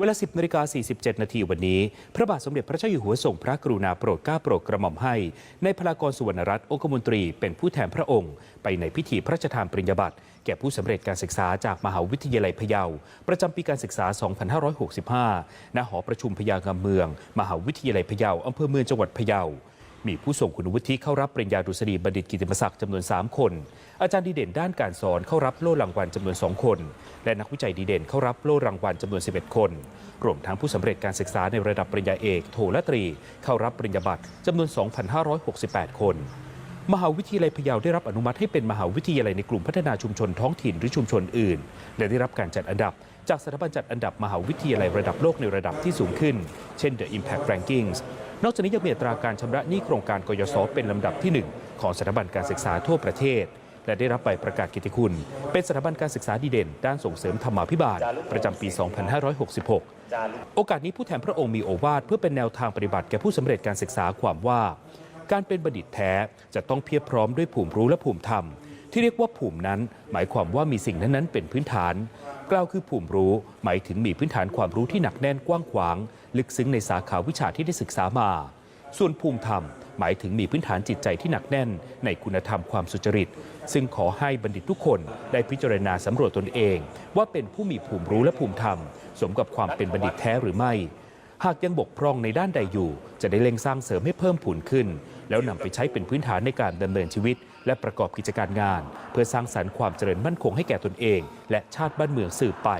เวลา 10นาฬิกา47 นาทีวันนี้ พระบาทสมเด็จพระเจ้าอยู่หัวทรงพระกรุณาโปรดเกล้าโปรดกระหม่อมให้ ในพลากรสุวรรณรัตน์องคมนตรีเป็นผู้แทนพระองค์ ไปในพิธีพระราชทานปริญญาบัตรแก่ผู้สำเร็จการศึกษาจากมหาวิทยาลัยพะเยา ประจำปีการศึกษา 2565 ณ หอประชุมพญางามเมือง มหาวิทยาลัยพะเยาอำเภอเมืองจังหวัดพะเยา มีผู้ส่งคุณวุฒิเข้ารับปริญญาดุษฎีบัณฑิตกิติมศักดิ์จำนวน 3 คน อาจารย์ดีเด่นด้านการสอนเข้ารับโล่รางวัลจำนวน 2 คน และนักวิจัยดีเด่นเข้ารับโล่รางวัลจำนวน 11 คน รวมทั้งผู้สำเร็จการศึกษาในระดับปริญญาเอก โทและตรี เข้ารับปริญญาบัตรจำนวน 2,568 คน มหาวิทยาลัยพะเยาได้รับอนุมัติให้เป็นมหาวิทยาลัยในกลุ่มพัฒนาชุมชนท้องถิ่นหรือชุมชนอื่น และได้รับการจัดอันดับจากสถาบันจัดอันดับมหาวิทยาลัยระดับโลกในระดับที่สูงขึ้น เช่น The Impact Rankings นอกจากนี้ยังมีอัตราการชำระหนี้โครงการกยศเป็นลำดับที่ 1 ของสถาบันการศึกษาทั่วประเทศ และได้รับใบประกาศกิตติคุณ เป็นสถาบันการศึกษาดีเด่น ด้านส่งเสริมธรรมาภิบาล ประจำปี 2566 โอกาสนี้ผู้แทนพระองค์มีโอวาทเพื่อเป็นแนวทางปฏิบัติแก่ผู้สำเร็จการศึกษาความว่า การเป็นบัณฑิตแท้จะต้องเพียบพร้อมด้วยภูมิรู้และภูมิธรรม ที่เรียกว่าภูมินั้น หมายความว่ามีสิ่งนั้นๆเป็นพื้นฐาน กล่าวคือภูมิรู้ หมายถึงมีพื้นฐานความรู้ที่หนักแน่นกว้างขวาง ลึกซึ้งในสาขาวิชาที่ได้ศึกษามา ส่วนภูมิธรรม หมายถึงมีพื้นฐานจิตใจที่หนักแน่น ในคุณธรรมความสุจริต ซึ่งขอให้บัณฑิตทุกคนได้พิจารณาสำรวจตนเอง ว่าเป็นผู้มีภูมิรู้และภูมิธรรม สมกับความเป็นบัณฑิตแท้หรือไม่ หากยังบกพร่องในด้านใดอยู่ จะได้เล็งสร้างเสริมให้เพิ่มผุนขึ้น แล้วนำไปใช้เป็นพื้นฐานในการดำเนินชีวิต และประกอบกิจการงาน เพื่อสร้างสรรค์ความเจริญมั่นคงให้แก่ตนเอง และชาติบ้านเมืองสืบไป